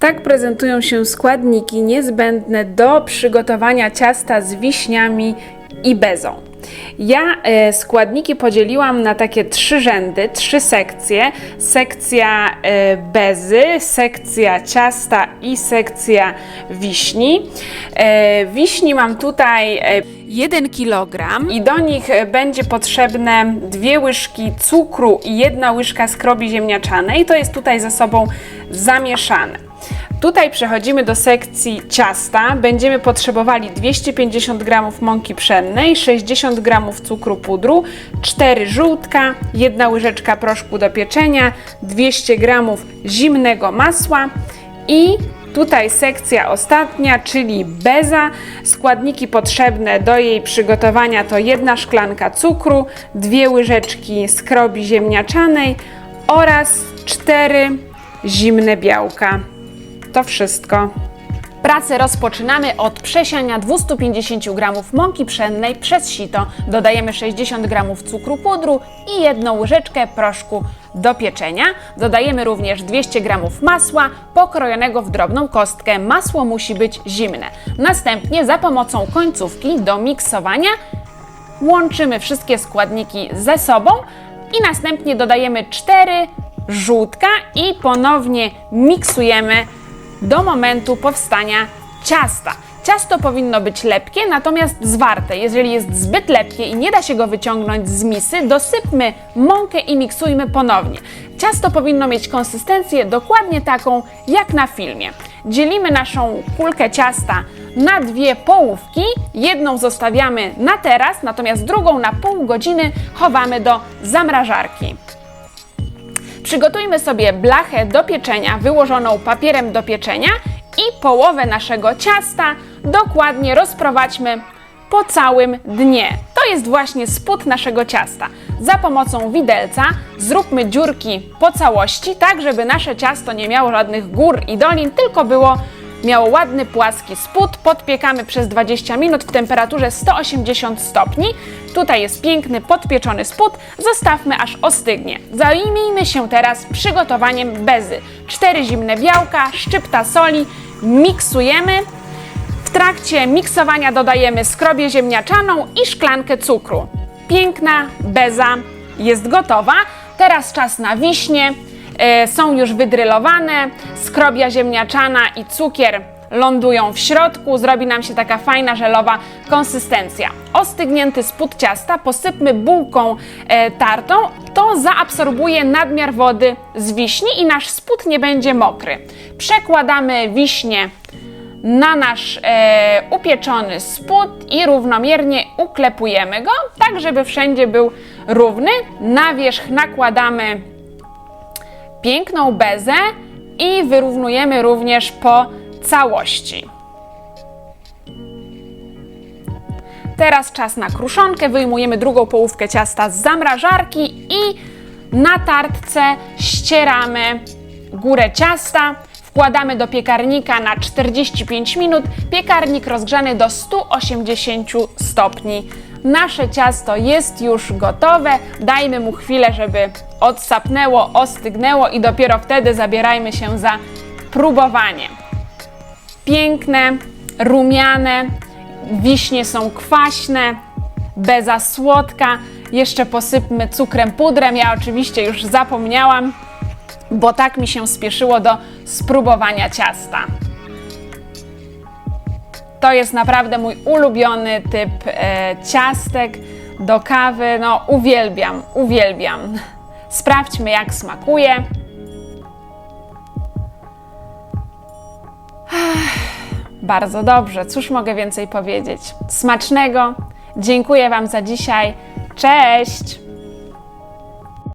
Tak prezentują się składniki niezbędne do przygotowania ciasta z wiśniami i bezą. Ja e, składniki podzieliłam na takie trzy rzędy, trzy sekcje. Sekcja e, bezy, sekcja ciasta i sekcja wiśni. E, wiśni mam tutaj e, 1 kg i do nich będzie potrzebne dwie łyżki cukru i jedna łyżka skrobi ziemniaczanej. To jest tutaj ze sobą zamieszane. Tutaj przechodzimy do sekcji ciasta. Będziemy potrzebowali 250 g mąki pszennej, 60 g cukru pudru, 4 żółtka, 1 łyżeczka proszku do pieczenia, 200 g zimnego masła i Tutaj sekcja ostatnia, czyli beza. Składniki potrzebne do jej przygotowania to jedna szklanka cukru, dwie łyżeczki skrobi ziemniaczanej oraz cztery zimne białka. To wszystko. Pracę rozpoczynamy od przesiania 250 g mąki pszennej przez sito. Dodajemy 60 g cukru pudru i jedną łyżeczkę proszku do pieczenia. Dodajemy również 200 g masła pokrojonego w drobną kostkę. Masło musi być zimne. Następnie za pomocą końcówki do miksowania łączymy wszystkie składniki ze sobą i następnie dodajemy 4 żółtka i ponownie miksujemy do momentu powstania ciasta. Ciasto powinno być lepkie, natomiast zwarte. Jeżeli jest zbyt lepkie i nie da się go wyciągnąć z misy, dosypmy mąkę i miksujmy ponownie. Ciasto powinno mieć konsystencję dokładnie taką jak na filmie. Dzielimy naszą kulkę ciasta na dwie połówki. Jedną zostawiamy na teraz, natomiast drugą na pół godziny chowamy do zamrażarki. Przygotujmy sobie blachę do pieczenia wyłożoną papierem do pieczenia i połowę naszego ciasta dokładnie rozprowadźmy po całym dnie. To jest właśnie spód naszego ciasta. Za pomocą widelca zróbmy dziurki po całości, tak żeby nasze ciasto nie miało żadnych gór i dolin, tylko było miało ładny, płaski spód. Podpiekamy przez 20 minut w temperaturze 180 stopni. Tutaj jest piękny, podpieczony spód. Zostawmy aż ostygnie. Zajmijmy się teraz przygotowaniem bezy. 4 zimne białka, szczypta soli, miksujemy. W trakcie miksowania dodajemy skrobię ziemniaczaną i szklankę cukru. Piękna beza jest gotowa. Teraz czas na wiśnie. E, są już wydrylowane. Skrobia ziemniaczana i cukier lądują w środku. Zrobi nam się taka fajna, żelowa konsystencja. Ostygnięty spód ciasta posypmy bułką e, tartą. To zaabsorbuje nadmiar wody z wiśni i nasz spód nie będzie mokry. Przekładamy wiśnie na nasz e, upieczony spód i równomiernie uklepujemy go, tak żeby wszędzie był równy. Na wierzch nakładamy piękną bezę i wyrównujemy również po całości. Teraz czas na kruszonkę. Wyjmujemy drugą połówkę ciasta z zamrażarki i na tartce ścieramy górę ciasta. Wkładamy do piekarnika na 45 minut. Piekarnik rozgrzany do 180 stopni. Nasze ciasto jest już gotowe. Dajmy mu chwilę, żeby odsapnęło, ostygnęło i dopiero wtedy zabierajmy się za próbowanie. Piękne, rumiane, wiśnie są kwaśne, beza słodka. Jeszcze posypmy cukrem pudrem. Ja oczywiście już zapomniałam, bo tak mi się spieszyło do spróbowania ciasta. To jest naprawdę mój ulubiony typ e, ciastek do kawy. No, uwielbiam, uwielbiam. Sprawdźmy, jak smakuje. Bardzo dobrze, cóż mogę więcej powiedzieć? Smacznego. Dziękuję Wam za dzisiaj. Cześć!